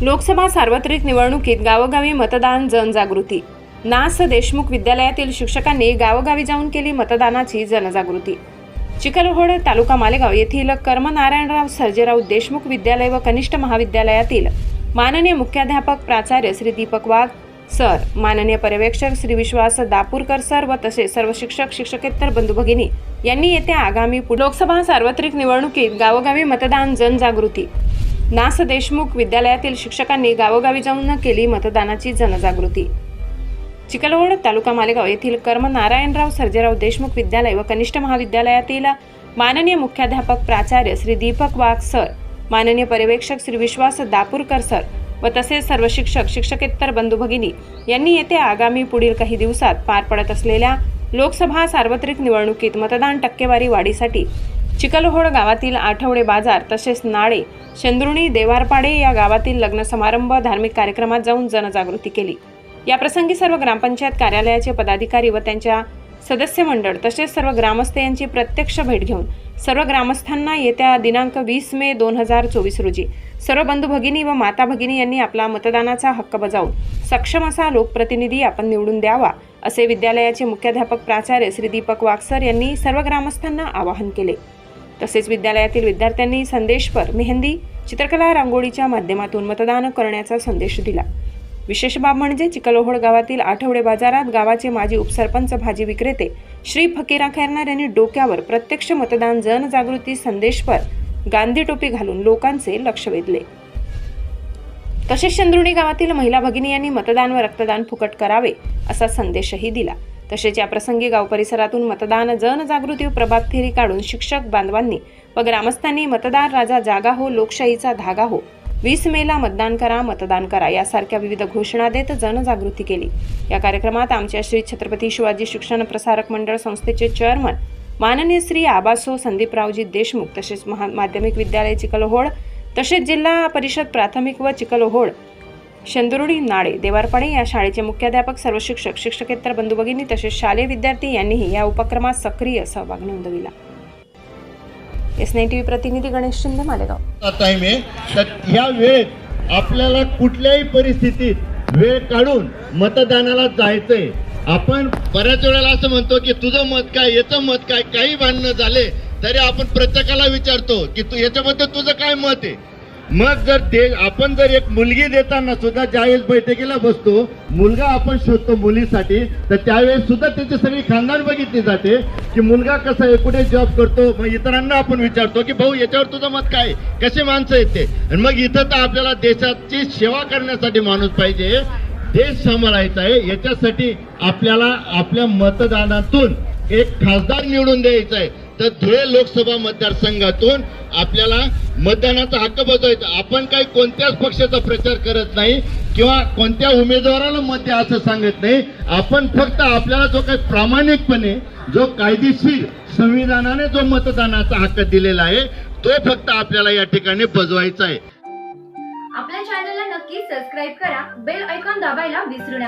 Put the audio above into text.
लोकसभा सार्वत्रिक निवडणुकीत गावोगावी मतदान जनजागृती. नास देशमुख विद्यालयातील शिक्षकांनी गावोगावी जाऊन केली मतदानाची जनजागृती. चिखलहोड तालुका मालेगाव येथील कर्मनारायणराव सर्जेराव देशमुख विद्यालय व कनिष्ठ महाविद्यालयातील माननीय मुख्याध्यापक प्राचार्य श्री दीपक वाघ सर माननीय पर्यवेक्षक श्री विश्वास दापूरकर सर व तसेच सर्व शिक्षक शिक्षकेतर बंधू भगिनी यांनी येत्या आगामी पु- लोकसभा सार्वत्रिक निवडणुकीत गावोगावी मतदान जनजागृती. नास देशमुख विद्यालयातील शिक्षकांनी गावोगावी जाऊन केली मतदानाची जनजागृती. चिकलवड तालुका मालेगाव येथील कर्म नारायणराव सर्जेराव देशमुख विद्यालय व कनिष्ठ महाविद्यालयातील माननीय मुख्याध्यापक प्राचार्य श्री दीपक वाघ सर माननीय पर्यवेक्षक श्री विश्वास दापूरकर सर व तसेच सर्व शिक्षक शिक्षकेतर बंधू भगिनी यांनी येत्या आगामी पुढील काही दिवसात पार पडत असलेल्या लोकसभा सार्वत्रिक निवडणुकीत मतदान टक्केवारी वाढीसाठी चिखलहोड गावातील आठवडे बाजार तसेच नाळे शेंद्रुणी देवारपाडे या गावातील लग्न समारंभ धार्मिक कार्यक्रमात जाऊन जनजागृती केली. या प्रसंगी सर्व ग्रामपंचायत कार्यालयाचे पदाधिकारी व त्यांच्या सदस्य मंडळ तसेच सर्व ग्रामस्थ यांची प्रत्यक्ष भेट घेऊन सर्व ग्रामस्थांना येत्या दिनांक वीस मे दोन हजार चोवीस रोजी सर्व बंधू भगिनी व माता भगिनी यांनी आपला मतदानाचा हक्क बजावून सक्षम असा लोकप्रतिनिधी आपण निवडून द्यावा असे विद्यालयाचे मुख्याध्यापक प्राचार्य श्री दीपक वाक्सर यांनी सर्व ग्रामस्थांना आवाहन केले. तसेच विद्यालयातील विद्यार्थ्यांनी संदेशपर मेहंदी चित्रकला रांगोळीच्या माध्यमातून मतदान करण्याचा संदेश दिला. विशेष बाब म्हणजे चिखलोहोड गावातील आठवडे बाजारात गावाचे माजी उपसरपंच भाजी विक्रेते श्री फकीरा खैरनार यांनी डोक्यावर प्रत्यक्ष मतदान जनजागृती संदेशपर गांधी टोपी घालून लोकांचे लक्ष वेधले. तसेच चंद्रुणी गावातील महिला भगिनी यांनी मतदान व रक्तदान फुकट करावे असा संदेशही दिला. तसेच या प्रसंगी गाव परिसरातून मतदान जनजागृती व प्रभात फेरी काढून शिक्षक बांधवांनी व ग्रामस्थांनी मतदार राजा जागा हो लोकशाहीचा धागा हो. वीस मेला मतदान करा मतदान करा यासारख्या विविध घोषणा देत जनजागृती केली. या कार्यक्रमात आमच्या श्री छत्रपती शिवाजी शिक्षण प्रसारक मंडळ संस्थेचे चेअरमन माननीय श्री आबासो संदीपरावजी देशमुख तसेच महा माध्यमिक विद्यालय चिखलहोड तसेच जिल्हा परिषद प्राथमिक व चिखलहोड शंदुरुडी नाळे देवारपाडे या शाळेचे मुख्याध्यापक सर्व शिक्षक शिक्षकेतर बंधू भगिनी तसेच शालेय विद्यार्थी यांनीही या उपक्रमात सक्रिय सहभाग नोंदविला. एस नाईन टी व्ही प्रतिनिधी गणेश शिंदे मालेगाव. टाइम आहे तर ह्या वेळेत आपल्याला कुठल्याही परिस्थितीत वेळ काढून मतदानाला जायचंय. आपण बऱ्याच वेळेला असं म्हणतो की तुझं मत काय याचं मत काय काही भांडणं झाले तरी आपण प्रत्येकाला विचारतो की तू याच्याबद्दल तुझं काय मत आहे? मग जर ते आपण जर एक मुलगी देताना सुद्धा ज्यावेळेस बैठकीला बसतो मुलगा आपण शोधतो मुलीसाठी तर त्यावेळेस सुद्धा त्याची सगळी खानदान बघितली जाते की मुलगा कसा आहे कुठे जॉब करतो मग इतरांना आपण विचारतो की भाऊ याच्यावर तुझं मत काय कसे माणसं येते आणि मग इथं तर आपल्याला देशाची सेवा करण्यासाठी माणूस पाहिजे देश सांभाळायचा आहे याच्यासाठी आपल्याला आपल्या मतदानातून एक खासदार निवडून द्यायचा आहे तर धुळे लोकसभा मतदारसंघातून आपल्याला मतदानाचा हक्क बजावायचा. आपण काही कोणत्याच पक्षाचा प्रचार करत नाही किंवा कोणत्या उमेदवाराला मत द्या असं सांगत नाही. आपण फक्त आपल्याला जो काही प्रामाणिकपणे जो कायदेशीर संविधानाने जो मतदानाचा हक्क दिलेला आहे तो फक्त आपल्याला या ठिकाणी बजवायचा आहे. आपल्या चॅनलला नक्की सबस्क्राईब करा. बेल ऐकॉन दाबायला विसरू नका.